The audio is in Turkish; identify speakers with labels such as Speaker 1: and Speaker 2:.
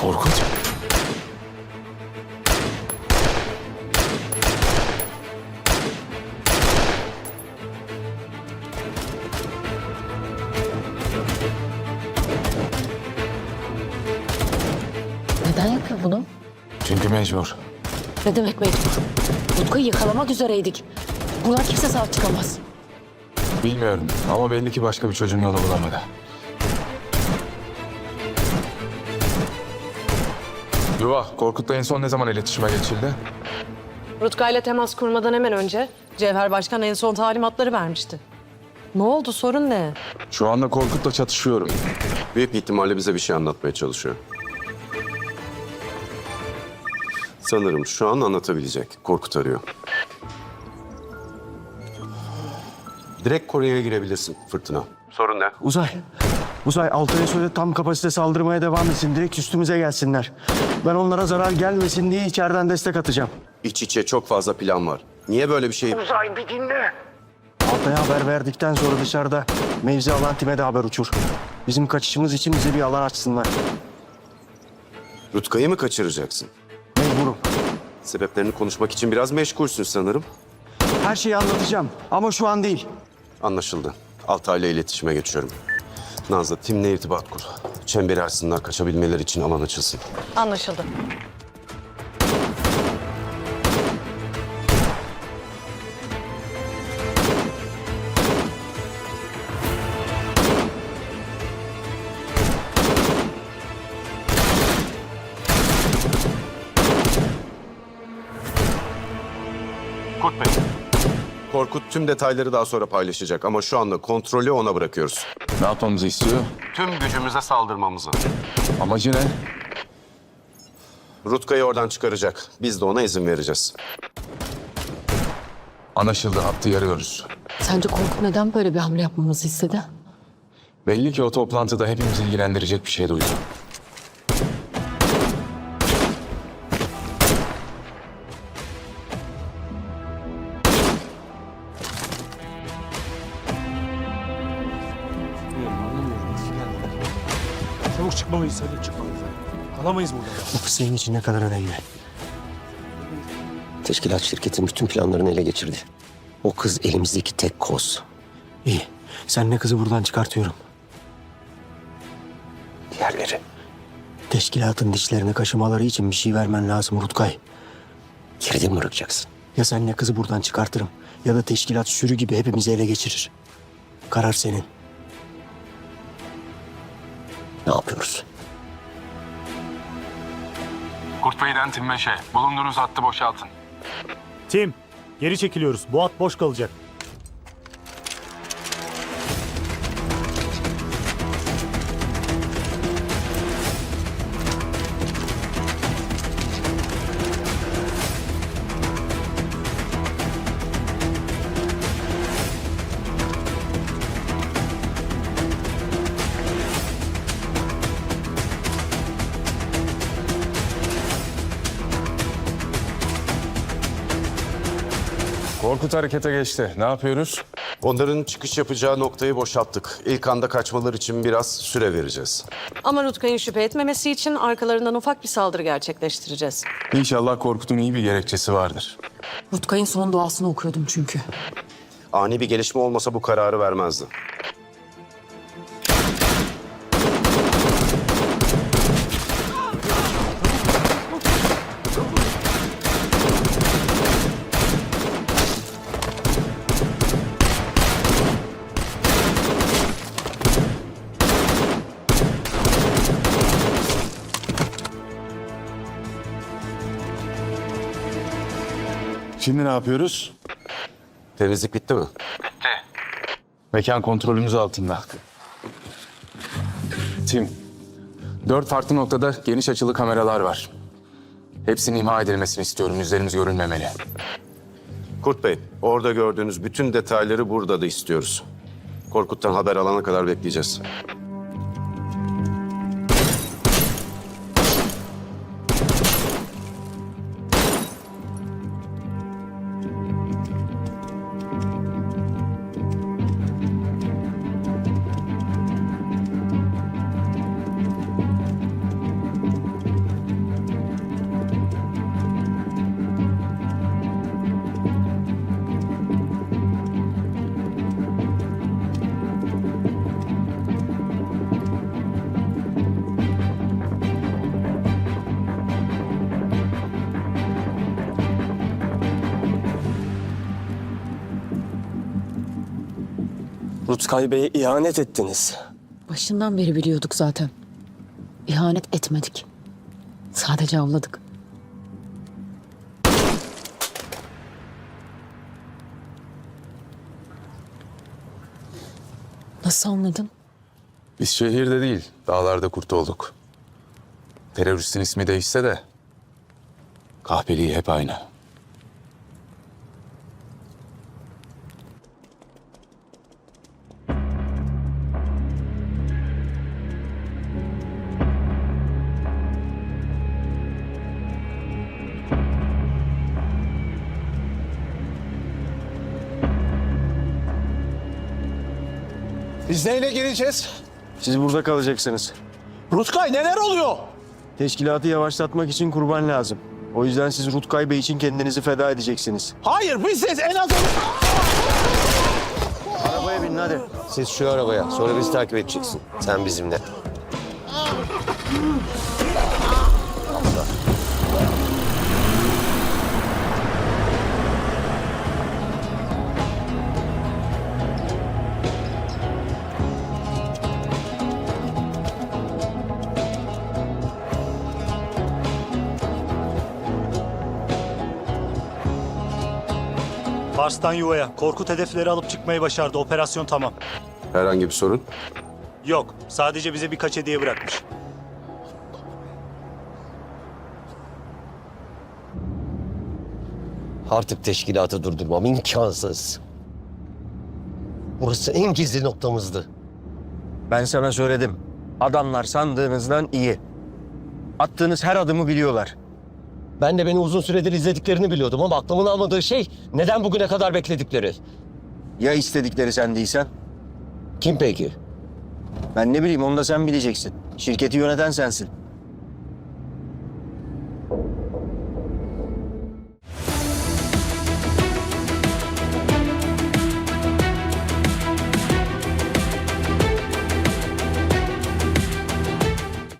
Speaker 1: Korkut. Neden yapıyor bunu? Çünkü mecbur.
Speaker 2: Ne demek mecbur? Rutkayı yakalamak üzereydik. Buradan kimse sağ çıkamaz.
Speaker 1: Bilmiyorum ama belli ki başka bir çocuğun yolu bulamadı. Yuva, Korkut'la en son ne zaman iletişime geçildi?
Speaker 3: Rutka ile temas kurmadan hemen önce Cevher Başkan en son talimatları vermişti. Ne oldu sorun ne?
Speaker 1: Şu anda Korkut'la çatışıyorum.
Speaker 4: Büyük ihtimalle bize bir şey anlatmaya çalışıyor. Sanırım şu an anlatabilecek. Korkut arıyor. Direkt Kore'ye girebilirsin Fırtına. Sorun ne?
Speaker 5: Uzay. Uzay Altay'a söyle tam kapasite saldırmaya devam etsin. Direkt üstümüze gelsinler. Ben onlara zarar gelmesin diye içeriden destek atacağım.
Speaker 4: İç içe çok fazla plan var. Niye böyle bir şey...
Speaker 5: Altay'a haber verdikten sonra dışarıda mevzi alan time de haber uçur. Bizim kaçışımız için bize bir alan açsınlar.
Speaker 4: Rutkay'ı mı kaçıracaksın? Sebeplerini konuşmak için biraz meşgulsün sanırım.
Speaker 5: Her şeyi anlatacağım ama şu an değil.
Speaker 4: Anlaşıldı. Altay'la iletişime geçiyorum. Nazlı, timle irtibat kur. Çemberi açsınlar, kaçabilmeleri için alan açılsın.
Speaker 3: Anlaşıldı.
Speaker 4: Korkut tüm detayları daha sonra paylaşacak ama şu anda kontrolü ona bırakıyoruz.
Speaker 1: Ne yapmamızı istiyor?
Speaker 4: Tüm gücümüze saldırmamızı.
Speaker 1: Amacı ne?
Speaker 4: Rutkay'ı oradan çıkaracak. Biz de ona izin vereceğiz.
Speaker 1: Anlaşıldı, hattı yarıyoruz.
Speaker 2: Sence Korkut neden böyle bir hamle yapmamızı istedi?
Speaker 1: Belli ki o toplantıda hepimizi ilgilendirecek bir şey duydu.
Speaker 6: Çabuk çıkmalıyız hadi çıkmalıyız. Kalamayız burada.
Speaker 5: Bu senin için ne kadar önemli.
Speaker 7: Teşkilat şirketin bütün planlarını ele geçirdi. O kız elimizdeki tek koz.
Speaker 5: İyi. Sen ne kızı buradan çıkartıyorum.
Speaker 7: Diğerleri
Speaker 5: Teşkilatın dişlerini kaşımaları için bir şey vermen lazım Rutkay.
Speaker 7: geride mi bırakacaksın?
Speaker 5: Ya sen ne kızı buradan çıkartırım ya da teşkilat sürü gibi hepimizi ele geçirir. Karar senin.
Speaker 7: Ne yapıyoruz?
Speaker 1: Kurt Bey'den Tim Meşe. Bulunduğunuz hattı boşaltın.
Speaker 6: Tim geri çekiliyoruz. Bu at boş kalacak.
Speaker 1: Korkut harekete geçti. Ne yapıyoruz?
Speaker 4: Onların çıkış yapacağı noktayı boşalttık. İlk anda kaçmaları için biraz süre vereceğiz.
Speaker 3: Ama Rutkay'ın şüphe etmemesi için arkalarından ufak bir saldırı gerçekleştireceğiz.
Speaker 1: İnşallah Korkut'un iyi bir gerekçesi vardır.
Speaker 2: Rutkay'ın son duasını okuyordum çünkü.
Speaker 4: Ani bir gelişme olmasa bu kararı vermezdi.
Speaker 1: Şimdi ne yapıyoruz?
Speaker 4: Temizlik bitti mi?
Speaker 1: Mekan kontrolümüz altında. Tim, dört farklı noktada geniş açılı kameralar var. Hepsinin imha edilmesini istiyorum. Yüzlerimiz görünmemeli.
Speaker 4: Kurt Bey, orada gördüğünüz bütün detayları burada da istiyoruz. Korkut'tan haber alana kadar bekleyeceğiz.
Speaker 7: Rutkay Bey'e ihanet ettiniz.
Speaker 2: Başından beri biliyorduk zaten. İhanet etmedik. Sadece avladık. Nasıl anladın?
Speaker 1: Biz şehirde değil, dağlarda kurt olduk. Teröristin ismi değişse de kahpeliği hep aynı.
Speaker 5: Biz neyle geleceğiz? Siz burada kalacaksınız. Rutkay neler oluyor? Teşkilatı yavaşlatmak için kurban lazım. O yüzden siz Rutkay Bey için kendinizi feda edeceksiniz. Hayır biz siz en az... Arabaya binin hadi.
Speaker 7: Siz şu arabaya, sonra bizi takip edeceksin. Sen bizimle.
Speaker 6: Fars'tan yuvaya. Korkut hedefleri alıp çıkmayı başardı. Operasyon tamam.
Speaker 4: Herhangi bir sorun?
Speaker 6: Yok. Sadece bize birkaç hediye bırakmış.
Speaker 7: Artık teşkilatı durdurmam imkansız. Burası en gizli noktamızdı.
Speaker 5: Ben sana söyledim. Adamlar sandığınızdan iyi. Attığınız her adımı biliyorlar.
Speaker 7: Ben de beni uzun süredir izlediklerini biliyordum ama aklımın almadığı şey neden bugüne kadar bekledikleri.
Speaker 5: Ya istedikleri sen değilsen?
Speaker 7: Kim peki?
Speaker 5: Ben ne bileyim onu da sen bileceksin. Şirketi yöneten sensin.